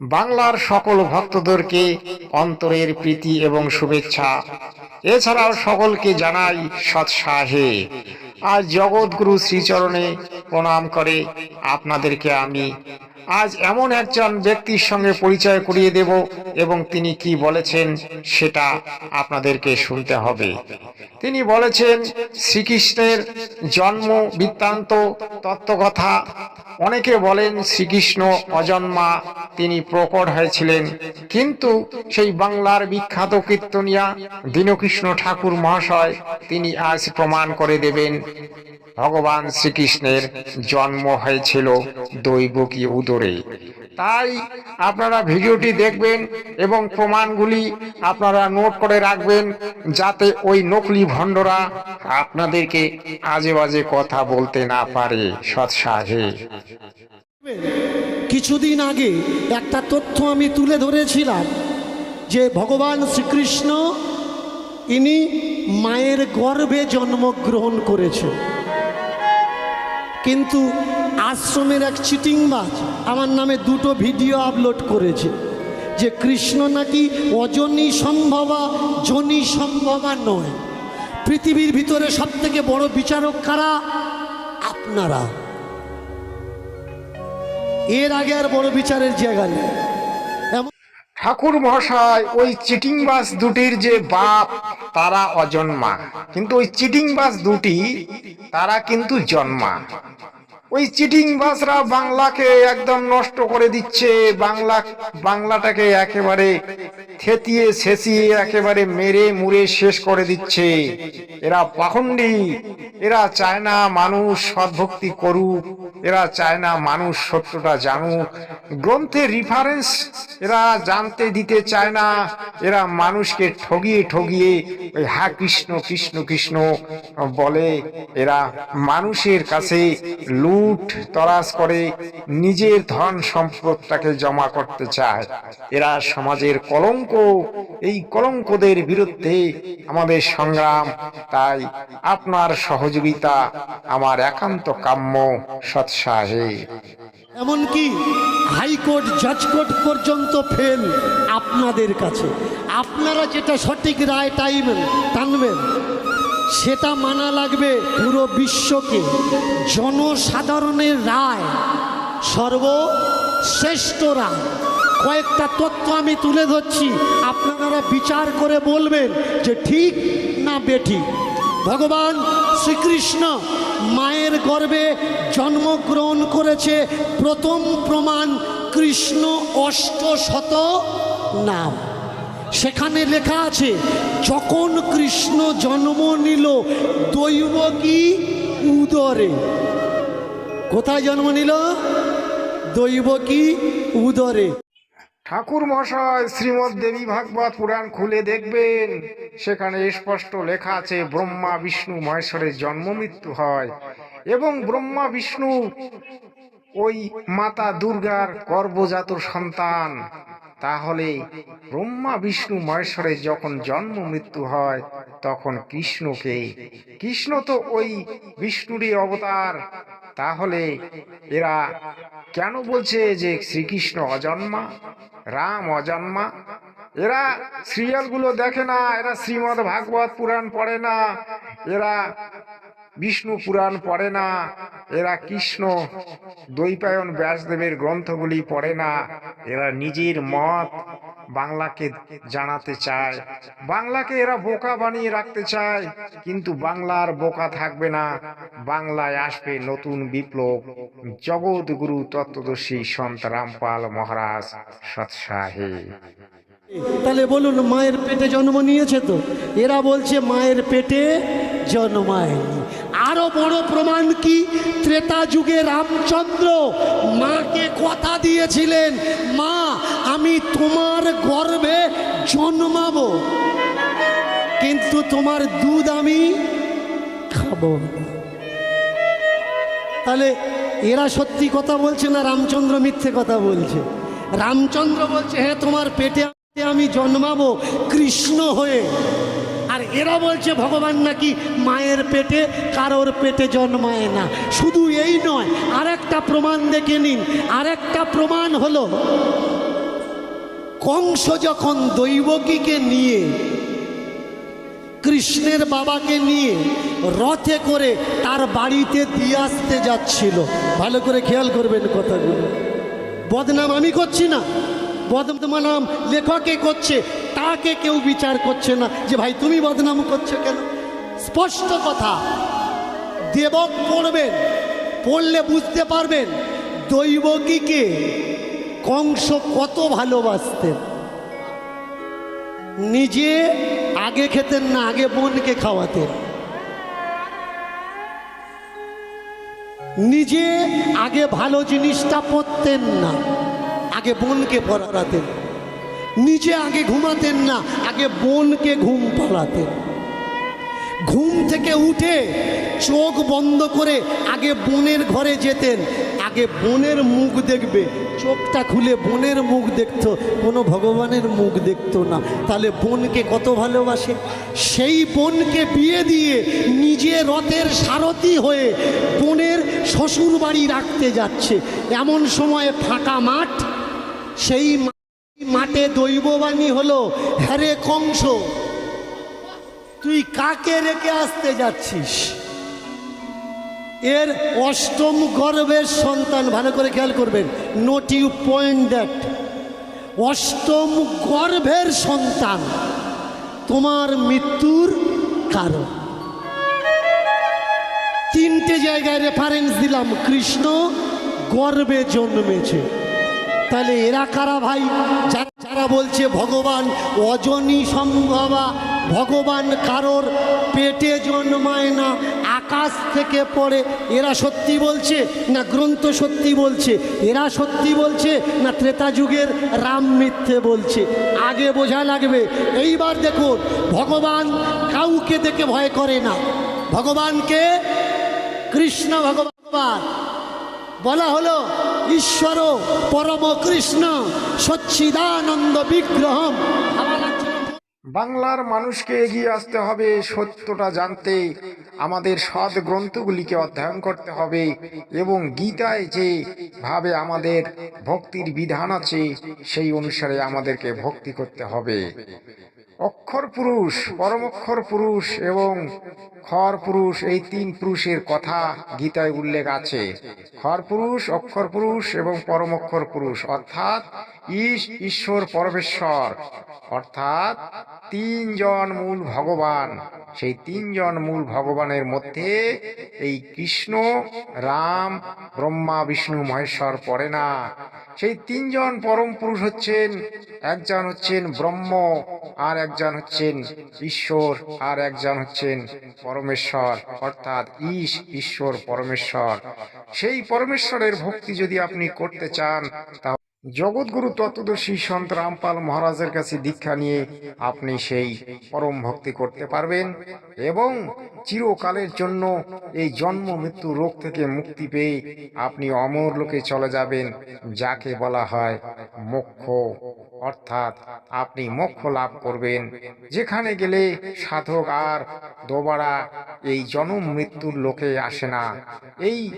বাংলার সকল ভক্তদেরকে অন্তরের প্রীতি এবং শুভেচ্ছা। এছাড়াও সকলকে জানাই সৎসাহে। আর জগৎগুরু শ্রীচরণে প্রণাম করে। আপনাদেরকে আমি আজ এমন একজন ব্যক্তির সঙ্গে পরিচয় করিয়ে দেব এবং তিনি কি বলেছেন সেটা আপনাদেরকে শুনতে হবে। তিনি বলেছেন, শ্রীকৃষ্ণের জন্ম, বৃত্তান্ত, তত্ত্বকথা, অনেকে বলেন শ্রীকৃষ্ণ অজন্মা, তিনি প্রকট হয়েছিলেন। কিন্তু সেই বাংলার বিখ্যাত কীর্তনিয়া দীনকৃষ্ণ ঠাকুর মহাশয়, তিনি আজ প্রমাণ করে দেবেন, ভগবান শ্রীকৃষ্ণের জন্ম হয়েছিল দৈবকী উদরে তাই আপনারা ভিডিওটি দেখবেন এবং প্রমাণগুলি আপনারা নোট করে রাখবেন যাতে ওই নকলি ভণ্ডরা আপনাদেরকে আজে বাজে কথা বলতে না পারে সৎসাহে কিছুদিন আগে একটা তথ্য আমি তুলে ধরেছিলাম যে ভগবান শ্রীকৃষ্ণ ইনি মায়ের গর্ভে জন্মগ্রহণ করেছেন। কিন্তু আশ্রমের এক চিটিংবাজ আমার নামে দুটো ভিডিও আপলোড করেছে যে কৃষ্ণ নাকি অজনী সম্ভবা, জনী সম্ভবা নয়। পৃথিবীর ভিতরে সব থেকে বড় বিচারক কারা? আপনারা। এর আগে আর বড় বিচারের জায়গা নেই। ঠাকুর মহাশয়, ওই চিটিংবাস দুটির যে বাপ, তারা অজন্মা। কিন্তু ওই চিটিংবাস দুটি, তারা কিন্তু জন্মা। ওই চিটিং বাসরা বাংলাকে একদম নষ্ট করে দিচ্ছে। বাংলা, বাংলাটাকে একেবারে থেতিয়ে শেষিয়ে একেবারে মেরে মুড়ে শেষ করে দিচ্ছে। এরা পাখণ্ডী, এরা চায় না মানুষ সদ্ভক্তি করুক। এরা চায় না মানুষ সত্যটা জানুক। গ্রন্থের রিফারেন্স এরা জানতে দিতে চায় না। এরা মানুষকে ঠগিয়ে ঠগিয়ে হা কৃষ্ণ কৃষ্ণ কৃষ্ণ বলে। এরা মানুষের কাছে লুট তরাস করে, নিজের ধন সম্পদটাকে জমা করতে চায়। এরা সমাজের কলঙ্ক। এই কলঙ্কদের বিরুদ্ধে আমাদের সংগ্রাম। তাই আপনার সহযোগিতা আমার একান্ত কাম্য। সৎসাহে এমনকি হাইকোর্ট জাজ কোর্ট পর্যন্ত ফেল আপনাদের কাছে। আপনারা যেটা সঠিক রায় টাইবেন টানবেন, সেটা মানা লাগবে পুরো বিশ্বকে। জনসাধারণের রায়, সর্বশ্রেষ্ঠ রায়। কয়েকটা তথ্য আমি তুলে ধরছি, আপনারা বিচার করে বলবেন যে ঠিক না বেঠিক। ভগবান শ্রীকৃষ্ণ মায়ের গর্ভে জন্মগ্রহণ করেছে। প্রথম প্রমাণ কৃষ্ণ অষ্টশত নাম। সেখানে লেখা আছে, যখন কৃষ্ণ জন্ম নিল দৈবকী উদরে? কোথায় জন্ম নিল? দৈবকী উদরে। ঠাকুর মহাশয় শ্রীমদ দেবী ভাগবত পুরাণ খুলে দেখবেন। সেখানে স্পষ্ট লেখা আছে, ব্রহ্মা, বিষ্ণু, মহেশ্বরের জন্ম মৃত্যু হয়। এবং ব্রহ্মা, বিষ্ণু ওই মাতা দুর্গার গর্ভজাত সন্তান। তাহলে ব্রহ্মা, বিষ্ণু, মহেশ্বরের যখন জন্ম মৃত্যু হয়, তখন কৃষ্ণকে, কৃষ্ণ তো ওই বিষ্ণুরই অবতার, তাহলে এরা কেন বলছে যে শ্রীকৃষ্ণ অজন্মা? রাম অজন্মা। এরা সিরিয়ালগুলো দেখে না, এরা শ্রীমদ ভাগবত পুরাণ পড়ে না, এরা বিষ্ণু পুরাণ পড়ে না, এরা কৃষ্ণ দৈপায়ন ব্যাসদেবের গ্রন্থগুলি পড়ে না, এরা নিজের মত বাংলাকে জানাতে চায়। বাংলাকে এরা বোকা বানিয়ে রাখতে চায়। কিন্তু বাংলার বোকা থাকবে না। বাংলায় আসবে নতুন বিপ্লব। জগৎগুরু তত্ত্বদর্শী সন্ত রামপাল মহারাজ সৎসাহে তাহলে বলুন, মায়ের পেটে জন্ম নিয়েছে তো? এরা বলছে, মায়ের পেটে জন্মায়নি। আরও বড় প্রমাণ কি? ত্রেতা যুগে রামচন্দ্র মাকে কথা দিয়েছিলেন। মা আমি তোমার গর্ভে জন্মাবো, কিন্তু তোমার দুধ আমি খাব। তাহলে এরা সত্যি কথা বলছে না রামচন্দ্র মিথ্যে কথা বলছে? রামচন্দ্র বলছে হ্যাঁ তোমার পেটে আমি জন্মাবো কৃষ্ণ হয়ে। আর এরা বলছে, ভগবান নাকি মায়ের পেটে, কারোর পেটে জন্মায় না। শুধু এই নয় আর একটা প্রমাণ দেখে নিন। আর একটা প্রমাণ হলো কংস যখন দৈবকীকে নিয়ে, কৃষ্ণের বাবাকে নিয়ে রথে করে তার বাড়িতে দিয়ে আসতে যাচ্ছিল, ভালো করে খেয়াল করবেন কথাগুলো। বদনাম আমি করছি না, বদনাম লেখকে করছে, তাকে কেউ বিচার করছে না যে, ভাই, তুমি বদনাম করছ কেন? স্পষ্ট কথা, দেবক পড়বেন, পড়লে বুঝতে পারবেন, দৈবকীকে কংস কত ভালোবাসতেন। নিজে আগে খেতেন না, আগে বোনকে খাওয়াতেন। নিজে আগে ভালো জিনিসটা পরতেন না, আগে বোনকে পড়াতেন। নিজে আগে ঘুমাতেন না, আগে বোনকে ঘুম পাড়াতেন। ঘুম থেকে উঠে চোখ বন্ধ করে আগে বোনের ঘরে যেতেন আগে বোনের মুখ দেখবে, চোখটা খুলে বোনের মুখ দেখতো, কোনো ভগবানের মুখ দেখতো না। তাহলে বোনকে কত ভালোবাসে? সেই বোনকে বিয়ে দিয়ে নিজে রথের সারথি হয়ে বোনের শ্বশুর বাড়ি রাখতে যাচ্ছে। এমন সময়ে ফাঁকা মাঠ, সেই মাঠে দৈববাণী হলো হ্যারে কংস, তুই কাকে রেখে আসতে যাচ্ছিস? এর অষ্টম গর্ভের সন্তান, ভালো করে খেয়াল করবেন নোট ইউ পয়েন্ট দ্যাট অষ্টম গর্ভের সন্তান, তোমার মৃত্যুর কারণ। তিনটে জায়গায় রেফারেন্স দিলাম, কৃষ্ণ গর্বে জন্মেছে। তাহলে এরা কারা ভাই? যারা বলছে ভগবান অজনী সম্ভবা, ভগবান কারোর পেটে জন্মায় না আকাশ থেকে পড়ে, এরা সত্যি বলছে না গ্রন্থ সত্যি বলছে? এরা সত্যি বলছে না ত্রেতা যুগের রাম মিথ্যে বলছে? আগে বোঝা লাগবে। এইবার দেখুন, ভগবান কাউকে দেখে ভয় করে না। ভগবানকে কৃষ্ণ ভগবান। বলা হলো ঈশ্বর পরম কৃষ্ণ সচ্ছিদানন্দ বিগ্রহম? বাংলার মানুষকে এগিয়ে আসতে হবে সত্যটা জানতে। আমাদের সৎ গ্রন্থগুলিকে অধ্যয়ন করতে হবে এবং গীতায় যে ভাবে আমাদের ভক্তির বিধান আছে, সেই অনুসারে আমাদেরকে ভক্তি করতে হবে। অক্ষর পুরুষ পরমক্ষর পুরুষ এবং খর পুরুষ, এই তিন পুরুষের কথা গীতায় উল্লেখ আছে। খর পুরুষ, অক্ষর পুরুষ এবং পরমক্ষর পুরুষ। অর্থাৎ ঈশ ঈশ্বর, পরমেশ্বর। অর্থাৎ তিনজন মূল ভগবান। সেই তিনজন মূল ভগবানের মধ্যে এই কৃষ্ণ, রাম, ব্রহ্মা, বিষ্ণু, মহেশ্বর পড়ে না। সেই তিনজন পরম পুরুষ হচ্ছেন, একজন হচ্ছেন ব্রহ্ম, আর একজন হচ্ছেন ঈশ্বর, আর একজন হচ্ছেন পরমেশ্বর, অর্থাৎ ঈশ ঈশ্বর, পরমেশ্বর। সেই পরমেশ্বরের ভক্তি যদি আপনি করতে চান জগৎগুরু তত্ত্বদর্শী সন্ত রামপাল মহারাজের কাছে দীক্ষা নিয়ে আপনি সেই পরম ভক্তি করতে পারবেন এবং চিরকালের জন্য এই জন্ম মৃত্যু রোগ থেকে মুক্তি পেয়ে আপনি অমর লোকে চলে যাবেন, যাকে বলা হয় মোক্ষ। অর্থাৎ আপনি মোক্ষ লাভ করবেন। যেখানে গেলে সাধক আর দোবারা এই জন্ম মৃত্যুর লোকে আসে না। এই